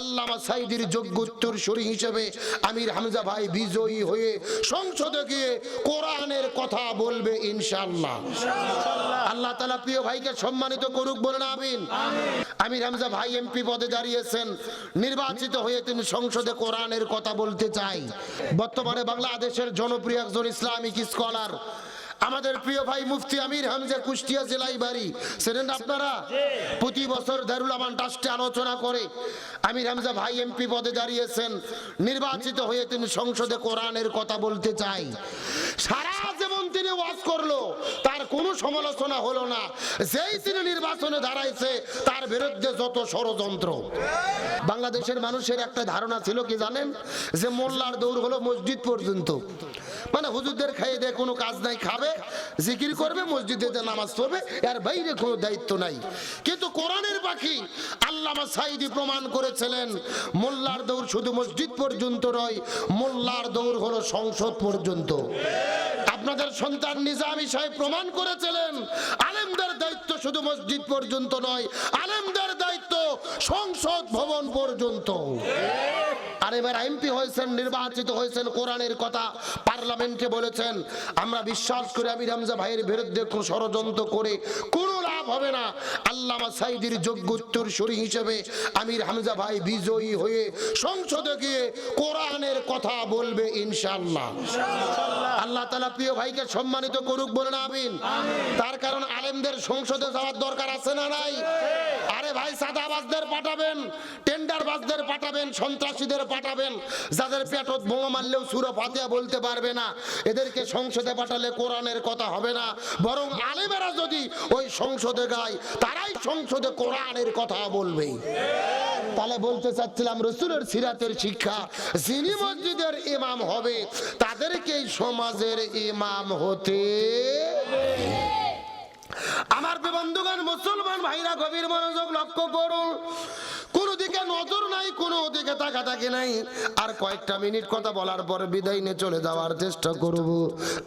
আল্লামা সাইদির যোগ্য উত্তরসূরি হিসেবে আমির হামজা ভাই বিজয়ী হয়ে সংসদে গিয়ে কোরআনের কথা বলবে ইনশাআল্লাহ। আল্লাহ তালা প্রিয় ভাইকে সম্মানিত করুক, বলেন আমিন। আমির হামজা ভাই এমপি পদে দাঁড়িয়েছেন। নির্বাচিত হয়ে তিনি সংসদে কোরআনের কথা বলতে চাই। বর্তমানে বাংলাদেশের জনপ্রিয় একজন ইসলামিক স্কলার আমাদের প্রিয় ভাই মুফতি আমির হামজা কুষ্টিয়া জেলায় বাড়ি। সেদিন আপনারা প্রতি বছর দারুল আমান ট্রাস্টে আলোচনা করে আমির হামজা ভাই এমপি পদে দাঁড়িয়েছেন। নির্বাচিত হয়ে তিনি সংসদে কোরআনের কথা বলতে চাই। সারা জীবন তিনি ওয়াজ করল তার কোনো সমালোচনা হলো না। যেই তিনি নির্বাচনে দাঁড়াইছে তার বিরুদ্ধে যত ষড়যন্ত্র। বাংলাদেশের মানুষের একটা ধারণা ছিল কি জানেন? যে মোল্লার দৌড় হলো মসজিদ পর্যন্ত। মানে হুজুরদের খাইয়ে দিয়ে কোনো কাজ নাই, খাবে, জিকির করবে, মসজিদে যে নামাজ পড়বে, এর বাইরে কোনো দায়িত্ব নাই। কিন্তু কোরআনের পাখি আল্লামা সাইদি প্রমাণ করেছিলেন, মোল্লার দৌড় শুধু মসজিদ পর্যন্ত নয়, মোল্লার দৌড় হলো সংসদ পর্যন্ত। আপনাদের সন্তান নিজামী সাহেব প্রমাণ করেছিলেন, আলেমদের দায়িত্ব শুধু মসজিদ পর্যন্ত নয়, আলেমদের দায়িত্ব সংসদ ভবন পর্যন্ত। আর এবার এমপি হয়েছেন, নির্বাচিত হয়েছেন, কোরআনের কথা পার্লামেন্টে বলেছেন। আমরা বিশ্বাস করি আমির হামজা ভাইয়ের বিরুদ্ধে কোনো ষড়যন্ত্র করে কোনো লাভ হবে না। আল্লামা সাইদির যোগ্য উত্তরসূরি হিসেবে আমির হামজা ভাই বিজয়ী হয়ে সংসদে গিয়ে কোরআনের কথা বলবে ইনশাল্লাহ আল্লাহ তালা প্রিয় ভাইকে সম্মানিত করুক বলে না আমিন। তার কারণ আলেমদের সংসদে যাওয়ার দরকার আছে না নাই? আরে ভাই, সাদাবাজদের পাঠাবেন টেন্ডারবাজদের পাঠাবেন, সন্ত্রাসীদের পাঠাবেন, যাদের পেটত বোমা মারলেও সুরো ফাতিয়া বলতে পারবে না। এদেরকে সংসদে পাঠালে কোরআনের কথা হবে না। বরং আলেমেরা যদি ওই সংসদে গায়, তারাই সংসদে কোরআনের কথা বলবে। তাহলে বলতে চাচ্ছিলাম, রসুলের সিরাতের শিক্ষা, যিনি মসজিদের ইমাম হবে তাদেরকেই সমাজের ইমাম হতে আমার বন্ধুগণ, মুসলমান ভাইরা, গভীর মনোযোগ লক্ষ্য করুন। দিকে নজর নাই, কোন দিকে তাকাতাকি নাই। আর কয়েকটা মিনিট কথা বলার পর বিদায় নিয়ে চলে যাওয়ার চেষ্টা করব।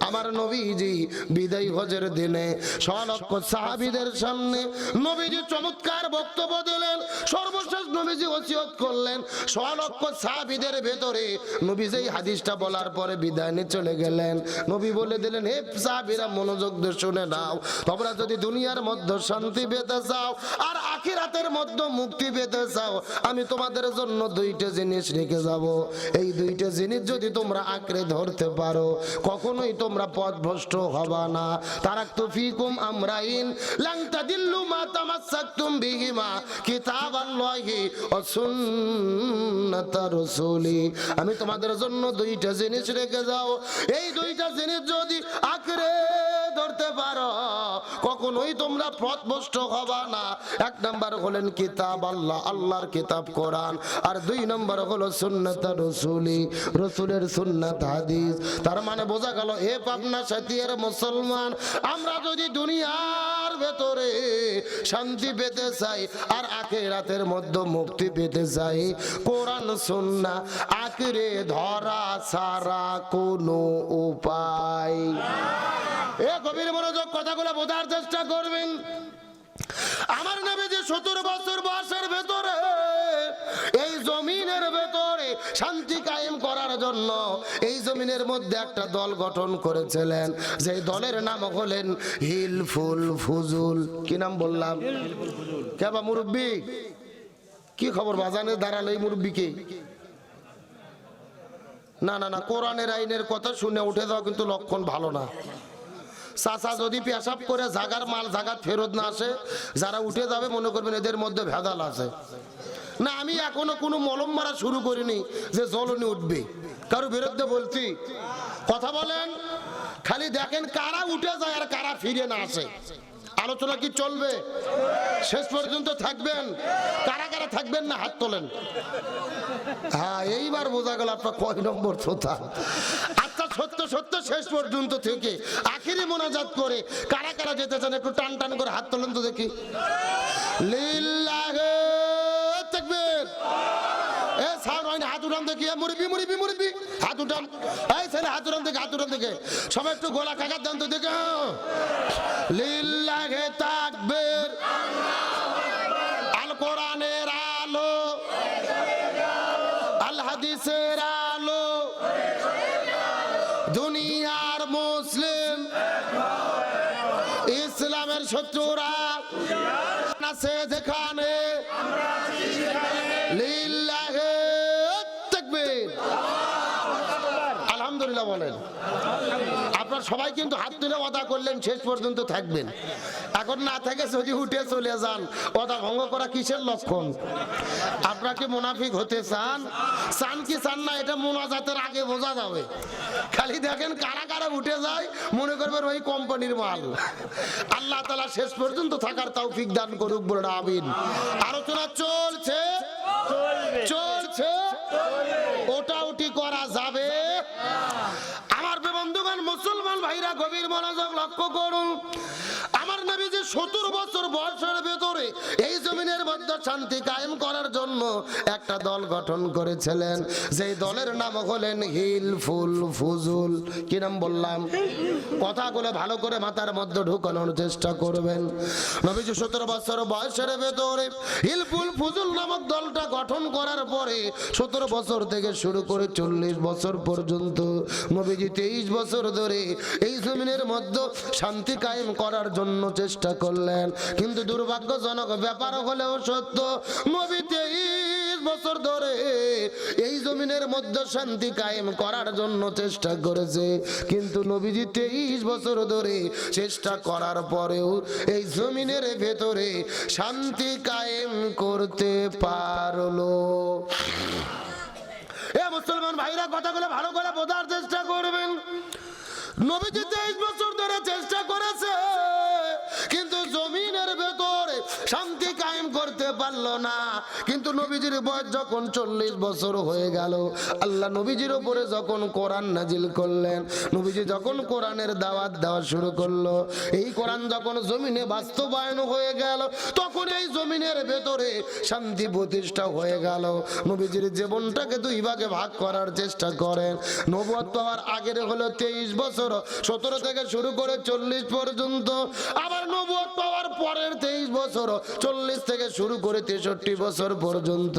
আমার নবীজি বিদায় হজের দিনে সলক্ষ সাহাবিদের সামনে নবীজি চমৎকার বক্তব্য দিলেন, সর্বশেষ নবীজি ওসিয়ত করলেন। সলক্ষ সাহাবিদের ভেতরে নবী যেই হাদিসটা বলার পরে বিদায় নিয়ে চলে গেলেন। নবী বলে দিলেন, হে সাহাবিরা, মনোযোগ দিয়ে শুনে নাও। তোমরা যদি দুনিয়ার মধ্যে শান্তি পেতে চাও আর আখিরাতের মধ্যে মুক্তি পেতে চাও আমি তোমাদের জন্য দুইটা জিনিস রেখে যাব। এই দুইটা জিনিস যদি তোমরা আঁকড়ে ধরতে পারো, কখনোই তোমরা পথভ্রষ্ট হবা না। তারাক্তু ফিকুম আমরাইন, লাং তাদিল্লু মা তামাসসাকতুম বিহিমা, কিতাবাল্লাহি ওয়া সুন্নাতা রাসূলি। আমি তোমাদের জন্য দুইটা জিনিস রেখে যাও। এই দুইটা জিনিস যদি আঁকড়ে ধরতে পারো। কখনোই তোমরা পথভ্রষ্ট হবা না। এক নাম্বার হলেন কিতাব আল্লাহ, আল্লাহর কিতাব কোরআন। আর দুই নম্বর হলো সুন্নাত রসুলি, রসুলের সুন্নাত হাদিস। তার মানে বোঝা গেল, এ পাবনা সাথিয়ার মুসলমান, আমরা যদি দুনিয়ার ভেতরে শান্তি পেতে চাই আর আখে রাতের মধ্যে মুক্তি পেতে চাই, কোরআন, সুন্না, আঁকড়ে ধরা সারা কোনো উপায় এ গভীর মনোযোগ কথাগুলো বোঝার চেষ্টা করবেন। আমার নামে যে সত্তর বছর বয়সের ভেতরে এই জমিনের ভেতরে শান্তি কায়েম করার জন্য এই জমিনের মধ্যে একটা দল গঠন করেছিলেন। যে দলের নাম হলেন হিলফুল ফুজুল। কি নাম বললাম? কেবা মুরব্বী? কি খবর? বাজানে দাঁড়াল এই মুরব্বীকে। না না না, কোরআনের আইনের কথা শুনে উঠে যাওয়া কিন্তু লক্ষণ ভালো না। চাচা যদি পেশাব করে জাগার মাল জাগাত ফেরত না আসে, যারা উঠে যাবে, মনে করবেন এদের মধ্যে ভেদাল আছে। না, আমি এখনও কোনো মলম মারা শুরু করিনি যে জলনি উঠবে। কারও বিরুদ্ধে বলছি, কথা বলেন, খালি দেখেন কারা উঠে যায় আর কারা ফিরে না আসে। আলোচনা কি চলবে? শেষ পর্যন্ত থাকবেন? কারা কারা থাকবেন না হাত তোলেন? হ্যাঁ এইবার বোঝা গেল আপনার কয় নম্বর শ্রোতা। আচ্ছা সত্য সত্য শেষ পর্যন্ত থেকে আখিরি মোনাজাত করে কারা কারা যেতে চান একটু টান টান করে হাত তোলেন তো দেখি। এই দেখে দেখে। সবাই একটু গোলা কাকার দেন তো দেখে হ্যাঁ। লিল্লাহে তাকবীর। মুসলিম। ইসলামের শত্রুরা আছে যেখানে। আলহামদুলিল্লাহ বলেন। আপনার সবাই কিন্তু হাত তুলে ওদা করলেন, শেষ পর্যন্ত থাকবেন। এখন না থেকে যদি উঠে চলে যান। ওদা ভঙ্গ করা কিসের লক্ষণ? আপনাকে মুনাফিক হতে চান? চান কি চান না, এটা মোনাজাতের আগে বোঝা যাবে। খালি দেখেন কারা কারা উঠে যায়, মনে করবেন ওই কোম্পানির মাল। আল্লাহ তালা শেষ পর্যন্ত থাকার তৌফিক দান করুক বলে আমিন। আলোচনা চলছে? চলছে? ওটা উটি করা যাবে মুসলমান ভাইরা গভীর মনোযোগ লক্ষ্য করুন। আমার নবী যে সত্তর বছর বয়সের ভেতরে এই জমিনের মধ্যে শান্তি কায়েম করার জন্য একটা দল গঠন করেছিলেন। যেই দলের নাম হলেন হিল, ফুল, ফুজুল। কি নাম বললাম? কথাগুলো ভালো করে মাথার মধ্যে ঢুকানোর চেষ্টা করবেন। নবীজি সতেরো বছর বয়সের ভেতরে হিলফুল ফুজুল নামক দলটা গঠন করার পরে সতেরো বছর থেকে শুরু করে চল্লিশ বছর পর্যন্ত নবীজি তেইশ বছর ধরে এই জমিনের মধ্যে শান্তি কায়েম করার জন্য চেষ্টা করলেন। কিন্তু দুর্ভাগ্যজনক ব্যাপার হলেও সত্য, নবী তেইশ বছর ধরে এই জমিনের মধ্যে শান্তি কায়েম করার জন্য চেষ্টা করেছে। কিন্তু নবীজি তেইশ বছর ধরে চেষ্টা করার পরেও এই জমিনের ভেতরে শান্তি কায়েম করতে পারল। এ মুসলমান ভাইরা, কথাগুলো ভালো করে বোঝার পারল না। কিন্তু নবীজির বয়স যখন চল্লিশ বছর হয়ে গেল, আল্লাহ নবীজির উপরে যখন কোরআন নাজিল করলেন, নবীজি যখন কোরআনের দাওয়াত দেওয়া শুরু করল, এই কোরআন যখন জমিনে বাস্তবায়ন হয়ে গেল, তখন এই জমিনের ভেতরে শান্তি প্রতিষ্ঠা হয়ে গেল। নবীজির জীবনটাকে দুই ভাগে ভাগ করার চেষ্টা করেন। নবুয়ত পাওয়ার আগের হলো তেইশ বছর, সতেরো থেকে শুরু করে চল্লিশ পর্যন্ত। আবার নবুয়ত পাওয়ার পরের তেইশ বছর, চল্লিশ থেকে শুরু করে তেষট্টি বছর পর্যন্ত।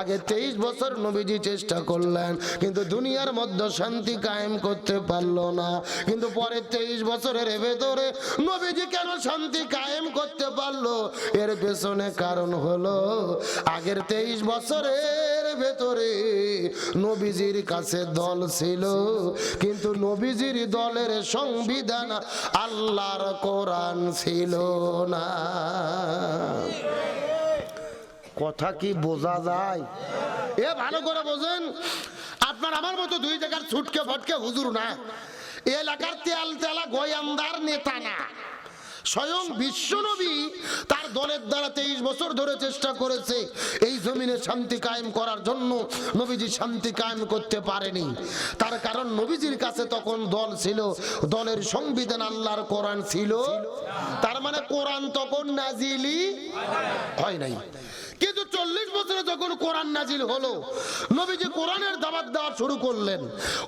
আগে তেইশ বছর নবীজি চেষ্টা করলেন, কিন্তু দুনিয়ার মধ্যে শান্তি কায়েম করতে পারল না। কিন্তু পরে তেইশ বছরের ভেতরে নবীজি কেন শান্তি কায়েম করতে পারল? এর পেছনে কারণ হলো, আগের তেইশ বছরের ভেতরে নবীজির কাছে দল ছিল, কিন্তু নবীজির দলের সংবিধান আল্লাহর কোরআন ছিল না। কথা কি বোঝা যায়? এ, ভালো করে বোঝেন। আপনার আমার মতো দুই জায়গার ছুটকে ফটকে হুজুর না। এলাকার তেল তেলা গোয়ান্দার নেতা না। স্বয়ং বিশ্বনবী তার দলের দ্বারা তেইশ বছর ধরে চেষ্টা করেছে এই জমিনে শান্তি কায়েম করার জন্য। নবীজি শান্তি কায়েম করতে পারেনি। তার কারণ নবীজির কাছে তখন দল ছিল। দলের সংবিধান আল্লাহর কোরআন ছিল। তার মানে কোরআন তখন নাজিলি হয় নাই। কিন্তু চল্লিশ বছরে যখন কোরআন নাজিল হলো, নবীজি কোরআনের দাবাত দেওয়া শুরু করলেন।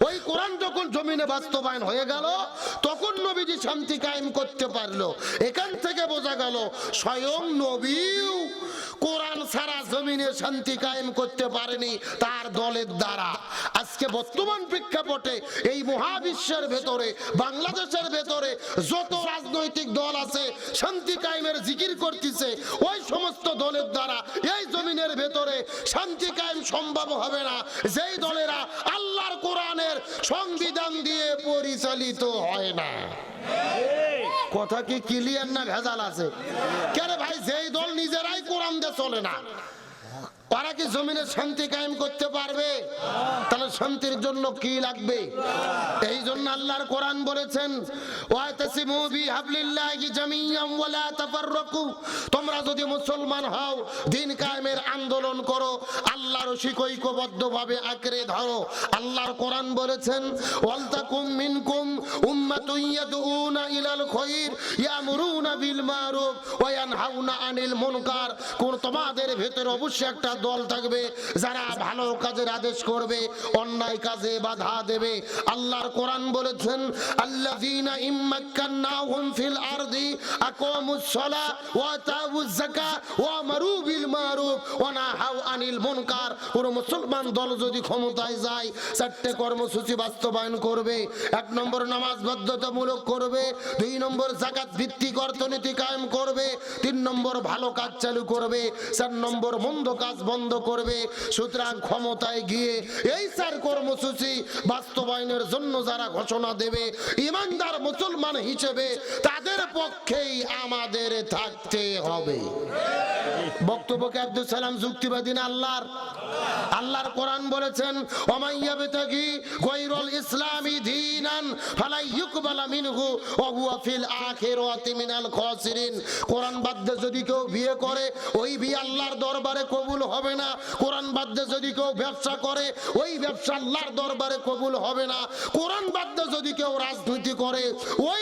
ওই কোরআন যখন জমিনে বাস্তবায়ন হয়ে গেল, তখন নবীজি শান্তি কায়েম করতে পারল। এখান থেকে বোঝা গেল, স্বয়ং নবীও কোরআন সারা জমিনে শান্তি কায়েম করতে পারেনি তার দলের দ্বারা। আজকে বর্তমান প্রেক্ষাপটে এই মহাবিশ্বের ভেতরে, বাংলাদেশের ভেতরে যত রাজনৈতিক দল আছে, শান্তি কায়েমের জিকির করতেছে, ওই সমস্ত দলের দ্বারা এই জমিনের ভেতরে শান্তি কায়েম সম্ভব হবে না। যেই দলেরা আল্লাহর কোরআনের সংবিধান দিয়ে পরিচালিত হয় না। কথা কি ক্লিয়ার না ভেজাল আছে? কেন ভাই, যেই দল নিজেরাই কোরআন দিয়ে চলে না। ওরা কি জমিনে শান্তি কায়েম করতে পারবে? তাহলে শান্তির জন্য কি লাগবে? এই জন্য আল্লাহর কোরআন বলেছেন তোমরা যদি মুসলমান হও, দিন কায়েমের আন্দোলন করো, আল্লাহর ঐক্যবদ্ধভাবে আঁকড়ে ধরো। আল্লাহর কোরআন বলেছেন, ওয়ালতাকুম মিনকুম উম্মাতুন ইলাল ইয়ামুরুনা বিল মারুফ ওয়া ইয়ানহাউনা আনিল মুনকার। কোন তোমাদের ভেতরে অবশ্যই একটা দল থাকবে, যারা ভালো কাজের আদেশ করবে, অন্যায় কাজে বাধা দেবে। আল্লাহর কোরআন বলেছেন, আল্লাযীনা ইম্মাক্কান্নাহুম ফিল আরদি, আকামুস সালাহ ওয়া তাউয-যাকা ওয়া মারু বিল মারুফ ওয়া আনিল মুনকার কোন মুসলমান দল যদি ক্ষমতায় যায়, চারটে কর্মসূচি বাস্তবায়ন করবে, এক নম্বর নামাজ বাধ্যতামূলক করবে, দুই নম্বর জাকাত ভিত্তিক অর্থনীতি কায়েম করবে, তিন নম্বর ভালো কাজ চালু করবে, চার নম্বর মন্দ কাজ বন্ধ করবে। সুতরাং ক্ষমতায় গিয়ে এই চার কর্মসূচি বাস্তবায়নের জন্য যারা ঘোষণা দেবে, ইমানদার মুসলমান হিসেবে তাদের পক্ষেই আমাদের থাকতে হবে। বক্তব্যকে আব্দুল সালাম যুক্তিবাদী না আল্লাহর? আল্লাহর কোরআন বলেছেন ওমাইয়া বেতাগি গৈরুল ইসলামি দীনান ফালাই ইউকবালা মিনহু ওয়া ফিল আখিরাতি মিনাল খাসিরিন। কোরআন যদি কেউ বিয়ে করে, ওই দরবারে কবুল হবে না। যদি কেউ ব্যবসা করে, ওই ব্যবসা আল্লাহর দরবারে কবুল হবে না। যদি কেউ রাজনীতি করে, ওই